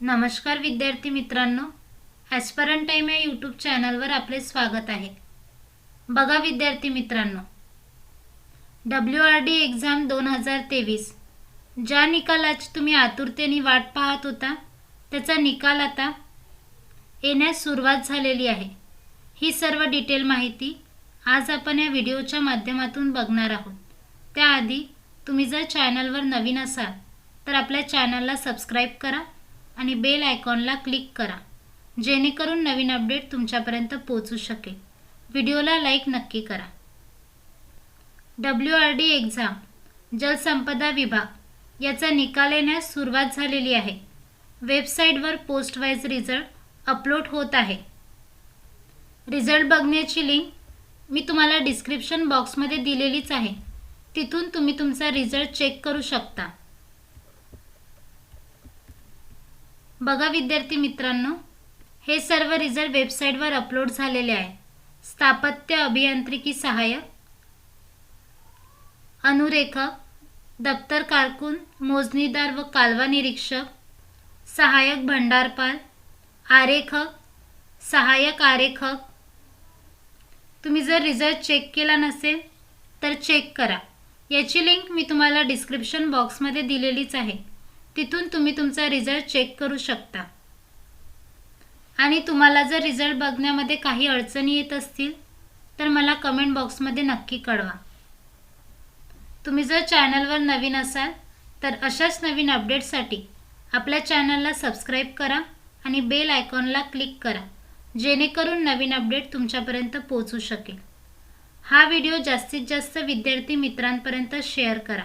नमस्कार विद्यार्थी मित्रांनो ॲस्परंट टाईम या यूट्यूब चॅनलवर आपले स्वागत आहे. बघा विद्यार्थी मित्रांनो डब्ल्यू आर डी एक्झाम दोन हजार तेवीस ज्या निकालाची तुम्ही आतुरतेने वाट पाहत होता त्याचा निकाल आता येण्यास सुरुवात झालेली आहे. ही सर्व डिटेल माहिती आज आपण या व्हिडिओच्या माध्यमातून बघणार आहोत. त्याआधी तुम्ही जर चॅनलवर नवीन असाल तर आपल्या चॅनलला सबस्क्राईब करा आणि बेल आयकॉनला क्लिक करा जेणेकरून नवीन अपडेट तुमच्यापर्यंत पोचू शकेल. व्हिडिओला लाईक नक्की करा. डब्ल्यू आर डी एक्झाम जलसंपदा विभाग याचा निकाल येण्यास सुरुवात झालेली आहे. वेबसाईटवर पोस्टवाईज रिझल्ट अपलोड होत आहे. रिझल्ट बघण्याची लिंक मी तुम्हाला डिस्क्रिप्शन बॉक्समध्ये दिलेलीच आहे. तिथून तुम्ही तुमचा रिझल्ट चेक करू शकता. बघा विद्यार्थी मित्रांनो हे सर्व रिझल्ट वेबसाईटवर अपलोड झालेले आहे. स्थापत्य अभियांत्रिकी सहाय्यक अनुरेखक दप्तर कारकून मोजणीदार व कालवा निरीक्षक सहाय्यक भंडारपाल आरेखक सहाय्यक आरेखक. तुम्ही जर रिझल्ट चेक केला नसेल तर चेक करा. याची लिंक मी तुम्हाला डिस्क्रिप्शन बॉक्समध्ये दिलेलीच आहे. तिथून तुम्ही तुमचा रिझल्ट चेक करू शकता. आणि तुम्हाला जर रिझल्ट बघण्यामध्ये काही अडचणी येत असतील तर मला कमेंट बॉक्समध्ये नक्की कळवा. तुम्ही जर चॅनलवर नवीन असाल तर अशाच नवीन अपडेटसाठी आपल्या चॅनलला सबस्क्राईब करा आणि बेल आयकॉनला क्लिक करा जेणेकरून नवीन अपडेट तुमच्यापर्यंत पोहोचू शकेल. हा व्हिडिओ जास्तीत जास्त विद्यार्थी मित्रांपर्यंत शेअर करा.